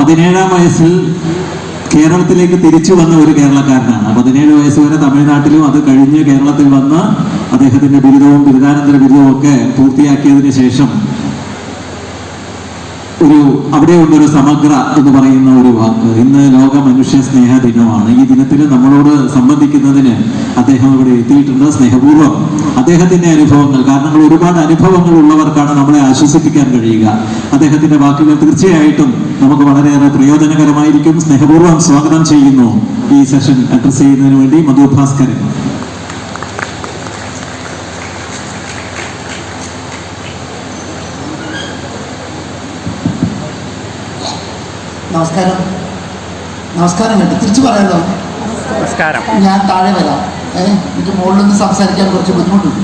പതിനേഴാം വയസ്സിൽ കേരളത്തിലേക്ക് തിരിച്ചു വന്ന ഒരു കേരളക്കാരനാണ്. പതിനേഴ് വയസ്സ് വരെ തമിഴ്നാട്ടിലും അത് കഴിഞ്ഞ് കേരളത്തിൽ വന്ന് അദ്ദേഹത്തിന്റെ ബിരുദവും ബിരുദാനന്തര ബിരുദവും ഒക്കെ പൂർത്തിയാക്കിയതിന് ശേഷം ഒരു അവിടെയുള്ള ഒരു സമഗ്ര എന്ന് പറയുന്ന ഒരു വാക്ക്. ഇന്ന് ലോക മനുഷ്യ സ്നേഹ ദിനമാണ്. ഈ ദിനത്തിൽ നമ്മളോട് സംബന്ധിക്കുന്നതിന് അദ്ദേഹം ഇവിടെ എത്തിയിട്ടുണ്ട്. സ്നേഹപൂർവം അദ്ദേഹത്തിന്റെ അനുഭവങ്ങൾ കാരണം ഒരുപാട് അനുഭവങ്ങൾ ഉള്ളവർക്കാണ് നമ്മളെ ആശ്വസിപ്പിക്കാൻ കഴിയുക. അദ്ദേഹത്തിന്റെ വാക്കുകൾ തീർച്ചയായിട്ടും നമുക്ക് വളരെയേറെ പ്രയോജനകരമായിരിക്കും. സ്നേഹപൂർവം സ്വാഗതം ചെയ്യുന്നു ഈ സെഷൻ അഡ്രസ് ചെയ്യുന്നതിന് വേണ്ടി മധു ഭാസ്കരൻ. നമസ്കാരം. നമസ്കാരം കേട്ടോ. തിരിച്ചു പറയാലോ? നമസ്കാരം. ഞാൻ താഴെ വരാം. ഏഹ് എനിക്ക് മുകളിൽ നിന്ന് സംസാരിക്കാൻ കുറച്ച് ബുദ്ധിമുട്ടുണ്ട്.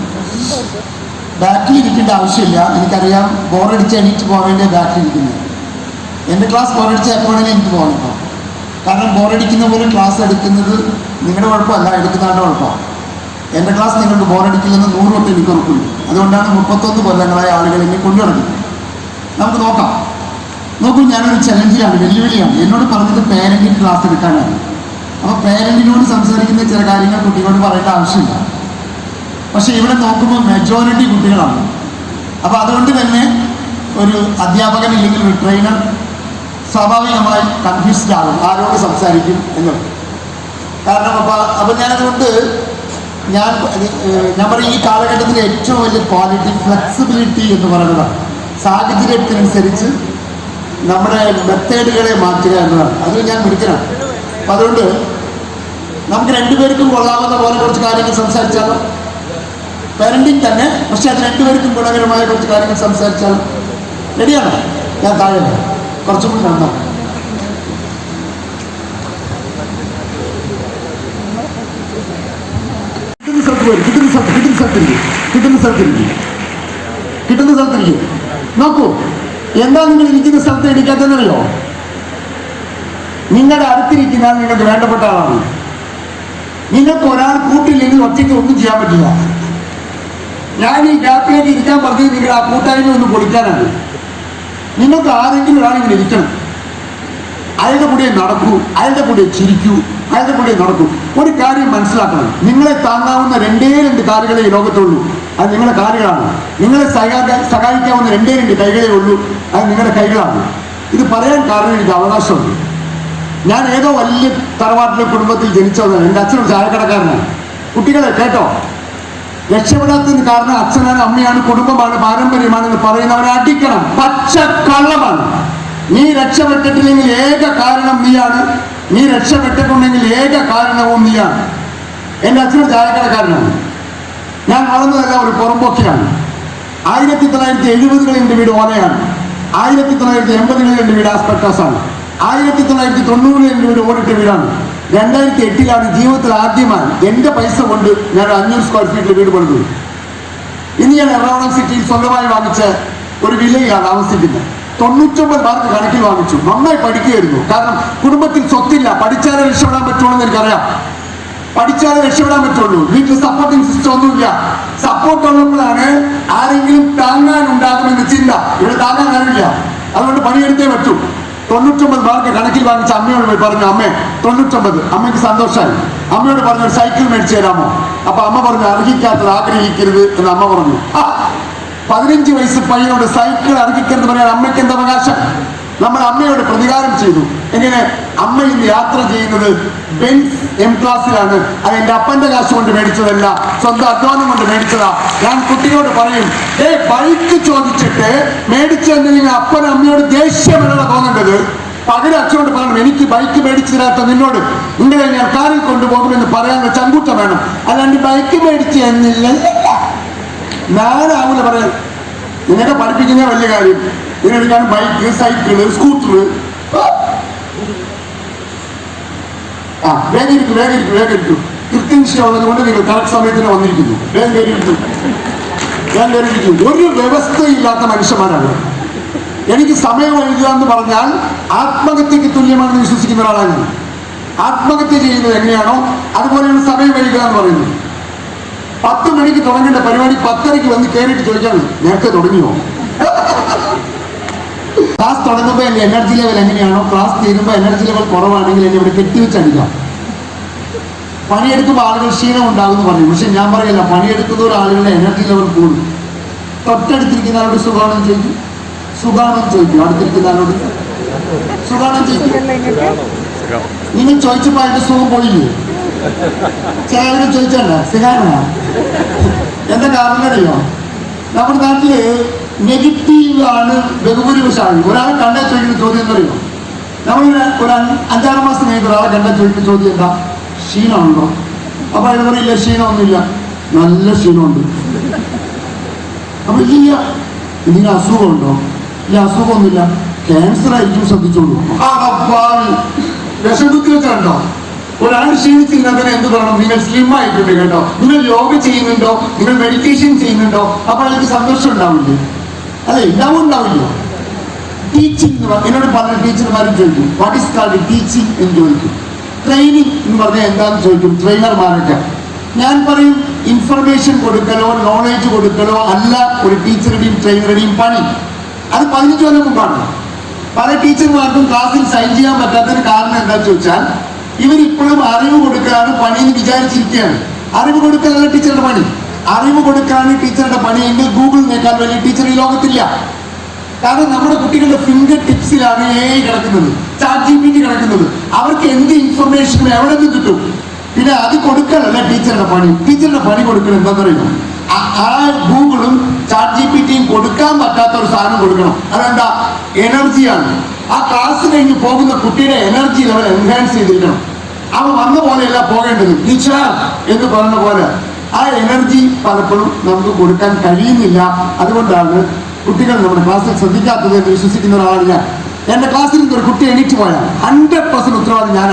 ബാക്കിൽ ഇരിക്കേണ്ട ആവശ്യമില്ല. എനിക്കറിയാം ബോറടിച്ച് എണീറ്റ് പോകാൻ വേണ്ടിയ ബാക്കിൽ ഇരിക്കുന്നത്. എന്റെ ക്ലാസ് ബോറടിച്ച് എപ്പോഴെങ്കിലും എനിക്ക് പോകണം കേട്ടോ. കാരണം ബോറടിക്കുന്ന പോലെ ക്ലാസ് എടുക്കുന്നത് നിങ്ങളുടെ കുഴപ്പമല്ല. എടുക്കുന്നതാണ്ട് കുഴപ്പമാണ് എന്റെ ക്ലാസ് നിങ്ങൾക്ക് ബോറടിക്കില്ലെന്ന് നൂറ് തൊട്ട് എനിക്ക് ഉറപ്പുണ്ട്. അതുകൊണ്ടാണ് മുപ്പത്തൊന്ന് കൊല്ലങ്ങളായ ആളുകൾ എന്നെ കൊണ്ടുനടക്കുന്നത് നമുക്ക് നോക്കാം. നോക്കൂ ഞാനൊരു ചലഞ്ചിലാണ് വെല്ലുവിളിയാണ്. എന്നോട് പറഞ്ഞത് പേരന്റിന് ക്ലാസ് എടുക്കാനാണ്. അപ്പോൾ പേരന്റിനോട് സംസാരിക്കുന്ന ചില കാര്യങ്ങൾ കുട്ടികളോട് പറയേണ്ട ആവശ്യമില്ല. പക്ഷെ ഇവിടെ നോക്കുമ്പോൾ മെജോറിറ്റി കുട്ടികളാണ്. അപ്പോൾ അതുകൊണ്ട് തന്നെ ഒരു അധ്യാപകൻ ഇല്ലെങ്കിൽ ഒരു ട്രെയിനർ സ്വാഭാവികമായി കൺഫ്യൂസ്ഡ് ആകും ആരോട് സംസാരിക്കും എന്നുള്ളത്. കാരണം അപ്പോൾ അപ്പോൾ ഞാനതുകൊണ്ട് ഞാൻ ഞാൻ പറയും ഈ കാലഘട്ടത്തിലെ ഏറ്റവും വലിയ ക്വാളിറ്റി ഫ്ലെക്സിബിലിറ്റി എന്ന് പറയുന്നതാണ്. സാഹചര്യത്തിനനുസരിച്ച് നമ്മുടെ മെത്തേഡുകളെ മാറ്റുക എന്നതാണ് അത് ഞാൻ പിടിക്കണം അപ്പം അതുകൊണ്ട് നമുക്ക് രണ്ടുപേർക്കും കൊള്ളാവുന്ന പോലെ കുറച്ച് കാര്യങ്ങൾ സംസാരിച്ചാലോ? പാരന്റിങ് തന്നെ പക്ഷേ അത് രണ്ടുപേർക്കും ഗുണകരമായ കുറച്ച് കാര്യങ്ങൾ സംസാരിച്ചാലോ? റെഡിയാണോ ഞാൻ താഴെ. കുറച്ചും കൂടി നന്നാവും കിട്ടുന്ന സ്ഥലത്ത് കിട്ടുന്ന സ്ഥലത്തിരിക്കും കിട്ടുന്ന സ്ഥലത്തിരിക്കും നോക്കൂ. എന്താ നിങ്ങൾ ഇരിക്കുന്ന സ്ഥലത്ത് ഇരിക്കാത്തതെന്നറിയോ? നിങ്ങളുടെ അടുത്തിരിക്കുന്ന നിങ്ങൾക്ക് വേണ്ടപ്പെട്ട ആളാണ്. നിങ്ങൾക്ക് ഒരാൾ കൂട്ടില്ലെങ്കിൽ ഒറ്റയ്ക്ക് ഒന്നും ചെയ്യാൻ പറ്റില്ല. ഞാൻ ഈ ഗ്യാപ്പിലേക്ക് ഇരിക്കാൻ പറഞ്ഞത് നിങ്ങൾ ആ കൂട്ടായ്മ ഒന്ന് പൊളിക്കാനാണ്. നിങ്ങൾക്ക് ആരെങ്കിലും ഒരാൾ ഇങ്ങനെ ഇരിക്കണം. അയാളുടെ കൂടെ നടക്കൂ അയാളുടെ കൂടെ ചിരിക്കൂ അയാളുടെ കൂടെ നടക്കൂ. ഒരു കാര്യം മനസ്സിലാക്കണം. നിങ്ങളെ താങ്ങാവുന്ന രണ്ടേ രണ്ട് കാര്യങ്ങളെ ഈ ലോകത്തുള്ളൂ. അത് നിങ്ങളുടെ കാലുകളാണ്. നിങ്ങളെ സഹായ സഹായിക്കാവുന്ന രണ്ടേ രണ്ട് കൈകളേ ഉള്ളൂ. അത് നിങ്ങളുടെ കൈകളാണ്. ഇത് പറയാൻ കാരണം എനിക്ക് അവകാശമുണ്ട്. ഞാൻ ഏതോ വലിയ തറവാട്ടിലെ കുടുംബത്തിൽ ജനിച്ചതാണ് എന്റെ അച്ഛനും ചായക്കടക്കാരനാണ്. കുട്ടികളെ കേട്ടോ? രക്ഷപ്പെടാത്തതിന് കാരണം അച്ഛനാണ് അമ്മയാണ് കുടുംബമാണ് പാരമ്പര്യമാണെന്ന് പറയുന്നവരെ അടിക്കണം. പച്ച കള്ളമാണ്. നീ രക്ഷപ്പെട്ടിട്ടില്ലെങ്കിൽ ഏക കാരണം നീയാണ്. നീ രക്ഷപ്പെട്ടിട്ടുണ്ടെങ്കിൽ ഏക കാരണവും നീയാണ്. എന്റെ അച്ഛനും ചായക്കടക്കാരനാണ്. ഞാൻ വളർന്നതെല്ലാം ഒരു പുറംപൊക്കെയാണ്. ആയിരത്തി തൊള്ളായിരത്തി എഴുപതുകളിൽ എന്റെ വീട് ഓലയാണ്. ആയിരത്തി തൊള്ളായിരത്തി എൺപതുകളിൽ എന്റെ വീട് ആസ്പെക്ടസാണ് ആയിരത്തി തൊള്ളായിരത്തി തൊണ്ണൂറിൽ എന്റെ വീട് ഓടിട്ട വീടാണ്. രണ്ടായിരത്തി എട്ടിലാണ് ജീവിതത്തിൽ ആദ്യമായി എന്റെ പൈസ കൊണ്ട് ഞാൻ അഞ്ഞൂറ് സ്ക്വയർ ഫീറ്റിൽ വീട് പണിതു. ഇന്ന് ഞാൻ എറണാകുളം സിറ്റിയിൽ സ്വന്തമായി വാങ്ങിച്ച ഒരു വില്ലയിലാണ് താമസിക്കുന്നത്. തൊണ്ണൂറ്റൊമ്പത് മാർക്ക് കണക്കിൽ വാങ്ങിച്ചു. നന്നായി പഠിക്കുകയായിരുന്നു. കാരണം കുടുംബത്തിൽ സ്വത്തില്ല. പഠിച്ചാലേ രക്ഷപ്പെടാൻ പറ്റുമെന്ന് എനിക്കറിയാം. പഠിച്ചാലേ രക്ഷപ്പെടാൻ പറ്റുള്ളൂ. വീട്ടിൽ സപ്പോർട്ടിംഗ് സിസ്റ്റം ഒന്നുമില്ല. സപ്പോർട്ട് ഉള്ളപ്പോഴാണ് ആരെങ്കിലും താങ്ങാൻ ഉണ്ടാകുമെന്ന് ചിന്ത. ഇവിടെ താങ്ങാൻ ആരുമില്ല. അതുകൊണ്ട് പണിയെടുത്തേ പറ്റൂ. തൊണ്ണൂറ്റൊമ്പത് മാർക്ക് കണക്കിൽ വാങ്ങിച്ച അമ്മയോട് പോയി പറഞ്ഞു അമ്മേ തൊണ്ണൂറ്റൊമ്പത്. അമ്മയ്ക്ക് സന്തോഷമായി. അമ്മയോട് പറഞ്ഞു സൈക്കിൾ മേടിച്ചു തരാമോ? അപ്പൊ അമ്മ പറഞ്ഞു അർഹിക്കാത്തത് ആഗ്രഹിക്കരുത് എന്ന് അമ്മ പറഞ്ഞു. പതിനഞ്ച് വയസ്സ് പയ്യനോട് സൈക്കിൾ അർഹിക്കരുത് പറയാൻ അമ്മയ്ക്ക് എന്താ അവകാശം? നമ്മൾ അമ്മയോട് പ്രതികാരം ചെയ്തു. എങ്ങനെ? അമ്മ ഇന്ന് യാത്ര ചെയ്യുന്നത് ബെൻസ് എം ക്ലാസ്സിലാണ് അത് എന്റെ അപ്പന്റെ കാശ് കൊണ്ട് മേടിച്ചതല്ല സ്വന്തം അധ്വാനം കൊണ്ട് മേടിച്ചതാ. ഞാൻ കുട്ടിയോട് പറയും ഏ ബൈക്ക് ചോദിച്ചിട്ട് മേടിച്ചു അപ്പൻ അമ്മയോട് ദേഷ്യമല്ല തോന്നേണ്ടത്? പകരം അച്ഛനോട് പറയണം എനിക്ക് ബൈക്ക് മേടിച്ചു തരാത്ത നിന്നോട്. ഇങ്ങനെ ഞാൻ കാറിൽ കൊണ്ടുപോകുമെന്ന് പറയാനുള്ള ചങ്കൂട്ടം വേണം. അല്ലാണ്ട് ബൈക്ക് മേടിച്ചു ഞാൻ ഞാനാവില്ല പറയാൻ. നിങ്ങളെ പഠിപ്പിക്കുന്ന വലിയ കാര്യം. ഇതിനെടുക്കാൻ ബൈക്ക് സൈക്കിൾ സ്കൂട്ടർ ആ. വേഗം ഇരിക്കും വേഗം ഇരിക്കും വേഗം കൊണ്ട് നിങ്ങൾ കറക്റ്റ് സമയത്തിന് വന്നിരിക്കുന്നു. വേഗം കയറി ഇരിക്കും. ഞാൻ കയറി ഇരിക്കും. ഒരു വ്യവസ്ഥയില്ലാത്ത മനുഷ്യന്മാരാണ്. എനിക്ക് സമയം വൈകുക എന്ന് പറഞ്ഞാൽ ആത്മഹത്യക്ക് തുല്യമാണെന്ന് വിശ്വസിക്കുന്ന ഒരാളാണ് ആത്മഹത്യ ചെയ്യുന്നത് എങ്ങനെയാണോ അതുപോലെയാണ് സമയം വൈകുക എന്ന് പറയുന്നത് പത്ത് മണിക്ക് തുടങ്ങേണ്ട പരിപാടി പത്തരയ്ക്ക് വന്ന് കയറിയിട്ട് ചോദിച്ചാണ് നേരത്തെ തുടങ്ങിയോ? ക്ലാസ് തുടങ്ങുമ്പോൾ എന്റെ എനർജി ലെവൽ എങ്ങനെയാണോ ക്ലാസ് തീരുമ്പോൾ എനർജി ലെവൽ കുറവാണെങ്കിൽ എന്നെ ഇവിടെ കെട്ടിവെച്ചടിക്കാം പണിയെടുക്കുമ്പോൾ ആളുകൾ ക്ഷീണം ഉണ്ടാകുമെന്ന് പറഞ്ഞു. പക്ഷെ ഞാൻ പറയില്ല പണിയെടുക്കുന്ന ആളുകളുടെ എനർജി ലെവൽ കൂടും. തൊട്ടടുത്തിരിക്കുന്ന ആളോട് സുഖാണെന്ന് ചോദിക്കും. സുഖാണെന്ന് ചോദിക്കും. അടുത്തിരിക്കുന്ന ആളോട് സുഖാണെന്ന് ചോദിക്കും. നിങ്ങൾ ചോദിച്ചപ്പോൾ അതിന്റെ സുഖം പോയില്ലേ? ചിലവര് ചോദിച്ചല്ലോ സുഖാണ്? എന്താ കാരണം അറിയോ? നമ്മുടെ നാട്ടിൽ നെഗറ്റീവ് ആണ് ബഹുഭൂരിപക്ഷം ഒരാളെ കണ്ടാൽ ചോദിക്കുന്ന ചോദ്യം എന്നറിയോ നമ്മൾ ഒരു അഞ്ച് അഞ്ചാറ് മാസം കഴിഞ്ഞിട്ട് ഒരാളെ കണ്ടാൽ ചോദിക്കുന്ന ചോദ്യം എന്താ? ക്ഷീണമുണ്ടോ? അപ്പൊ അയാൾ പറയില്ല ക്ഷീണമൊന്നുമില്ല. നല്ല ക്ഷീണമുണ്ട്. അപ്പൊ ഇല്ല ഇതിന് അസുഖമുണ്ടോ? ഇല്ല അസുഖമൊന്നുമില്ല. ക്യാൻസർ ആയിരിക്കും ശ്രദ്ധിച്ചോളൂ. ആ കുത്തി വെച്ചുണ്ടോ ഒരാൾ ക്ഷീണിച്ചില്ലാതെ എന്ത് പറയണം? നിങ്ങൾ സ്ലിം ആയിട്ടുണ്ട് കേട്ടോ. നിങ്ങൾ യോഗ ചെയ്യുന്നുണ്ടോ? നിങ്ങൾ മെഡിറ്റേഷൻ ചെയ്യുന്നുണ്ടോ? അപ്പൊ അയാൾക്ക് സന്തോഷം ഉണ്ടാവില്ലേ? അല്ലെ ഉണ്ടാവും ഉണ്ടാവില്ല. ടീച്ചിങ് എന്നോട് പല ടീച്ചർമാരും ചോദിക്കും വാട്ട് ഇസ് കാൾഡ് ടീച്ചിങ് എന്ന് ചോദിക്കും. ട്രെയിനിങ് എന്ന് പറഞ്ഞാൽ എന്താണെന്ന് ചോദിക്കും? ട്രെയിനർമാരൊക്കെ ഞാൻ പറയും ഇൻഫർമേഷൻ കൊടുക്കലോ നോളേജ് കൊടുക്കലോ അല്ല ഒരു ടീച്ചറുടെയും ട്രെയിനറുടെയും പണി. അത് പതിനഞ്ച് കൊല്ലം മുമ്പാണ്. പല ടീച്ചർമാർക്കും ക്ലാസ്സിൽ സൈൻ ചെയ്യാൻ പറ്റാത്തതിന് കാരണം എന്താണെന്ന് ചോദിച്ചാൽ ഇവരിപ്പോഴും അറിവ് കൊടുക്കാണ് പണി എന്ന് വിചാരിച്ചിരിക്കുകയാണ്. അറിവ് കൊടുക്കാനുള്ള ടീച്ചറുടെ പണി. അറിവ് കൊടുക്കാണ് ടീച്ചറുടെ പണി എങ്കിൽ ഗൂഗിൾ നേക്കാൾ വലിയ ടീച്ചർ ഈ ലോകത്തില്ല. കാരണം നമ്മുടെ കുട്ടികളുടെ ഫിംഗർ ടിപ്സിലാണ് എ കിടക്കുന്നത് ചാറ്റ് ജി പി ടി കിടക്കുന്നത്. അവർക്ക് എന്ത് ഇൻഫർമേഷനും എവിടെ നിന്ന് കിട്ടും. പിന്നെ അത് കൊടുക്കാനല്ല ടീച്ചറുടെ പണി? ടീച്ചറുടെ പണി കൊടുക്കണം എന്താണെന്നറിയോ ആ ഗൂഗിളും ചാറ്റ് ജി പി ടിയും കൊടുക്കാൻ പറ്റാത്ത ഒരു സാധനം കൊടുക്കണം. അതെന്താ? എനർജിയാണ് ആ ക്ലാസ് കഴിഞ്ഞ് പോകുന്ന കുട്ടിയുടെ എനർജി ലെവൽ എൻഹാൻസ് ചെയ്തിരിക്കണം. അവൻ വന്ന പോലെയല്ല പോകേണ്ടത്. ടീച്ചർ എന്ന് പറഞ്ഞ പോലെ ആ എനർജി പലപ്പോഴും നമുക്ക് കൊടുക്കാൻ കഴിയുന്നില്ല. അതുകൊണ്ടാണ് കുട്ടികൾ നമ്മുടെ ക്ലാസ്സിൽ ശ്രദ്ധിക്കാത്തത് എന്ന് വിശ്വസിക്കുന്ന ഒരാളാണ് ഞാൻ. എന്റെ ക്ലാസ്സിൽ നിന്ന് ഒരു കുട്ടി എണീറ്റ് പോയാൽ ഹൺഡ്രഡ് പെർസെന്റ് ഉത്തരവാദിത്വം ഞാൻ